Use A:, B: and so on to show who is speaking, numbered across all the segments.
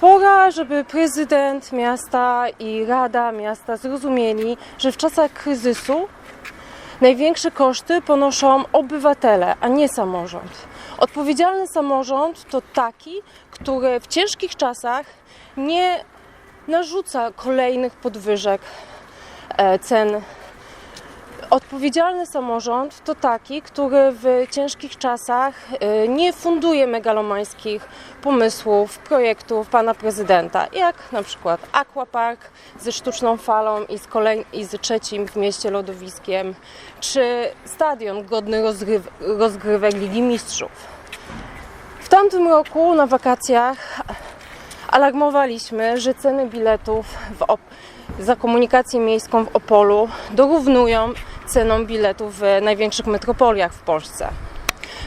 A: Pora, żeby prezydent miasta i Rada Miasta zrozumieli, że w czasach kryzysu największe koszty ponoszą obywatele, a nie samorząd. Odpowiedzialny samorząd to taki, który w ciężkich czasach nie narzuca kolejnych podwyżek e, cen. Odpowiedzialny samorząd to taki, który w ciężkich czasach e, nie funduje megalomańskich pomysłów, projektów pana prezydenta, jak na przykład Aquapark ze sztuczną falą i z, i z trzecim w mieście lodowiskiem, czy stadion godny rozgryw- rozgrywek Ligi Mistrzów. W tamtym roku na wakacjach alarmowaliśmy, że ceny biletów za komunikację miejską w Opolu dorównują cenom biletów w największych metropoliach w Polsce.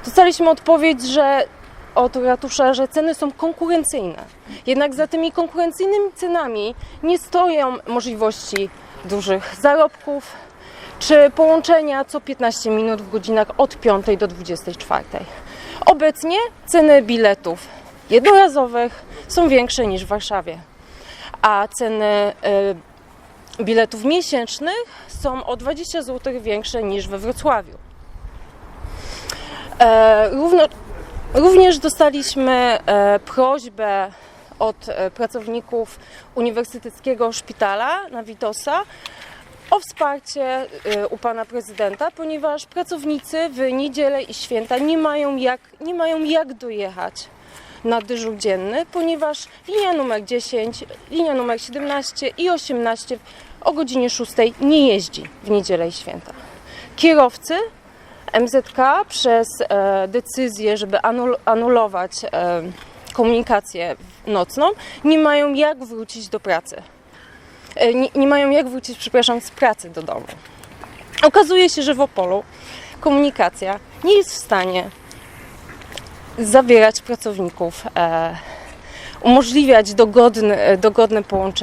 A: Dostaliśmy odpowiedź, że od ratusza, że ceny są konkurencyjne. Jednak za tymi konkurencyjnymi cenami nie stoją możliwości dużych zarobków czy połączenia co 15 minut w godzinach od 5 do 24. Obecnie ceny biletów jednorazowych są większe niż w Warszawie, a ceny e, biletów miesięcznych są o 20 zł większe niż we Wrocławiu. E, Równo, również dostaliśmy e, prośbę od e, pracowników Uniwersyteckiego Szpitala na Witosa o wsparcie u pana prezydenta, ponieważ pracownicy w niedzielę i święta nie mają jak, nie mają jak dojechać na dyżur dzienny, ponieważ linia numer 10, linia numer 17 i 18 o godzinie 6 nie jeździ w niedzielę i święta. Kierowcy MZK przez e, decyzję, żeby anul- anulować e, komunikację nocną, nie mają jak wrócić do pracy. E, nie, nie mają jak wrócić, przepraszam, z pracy do domu. Okazuje się, że w Opolu komunikacja nie jest w stanie zawierać pracowników, e, umożliwiać dogodne, dogodne połączenie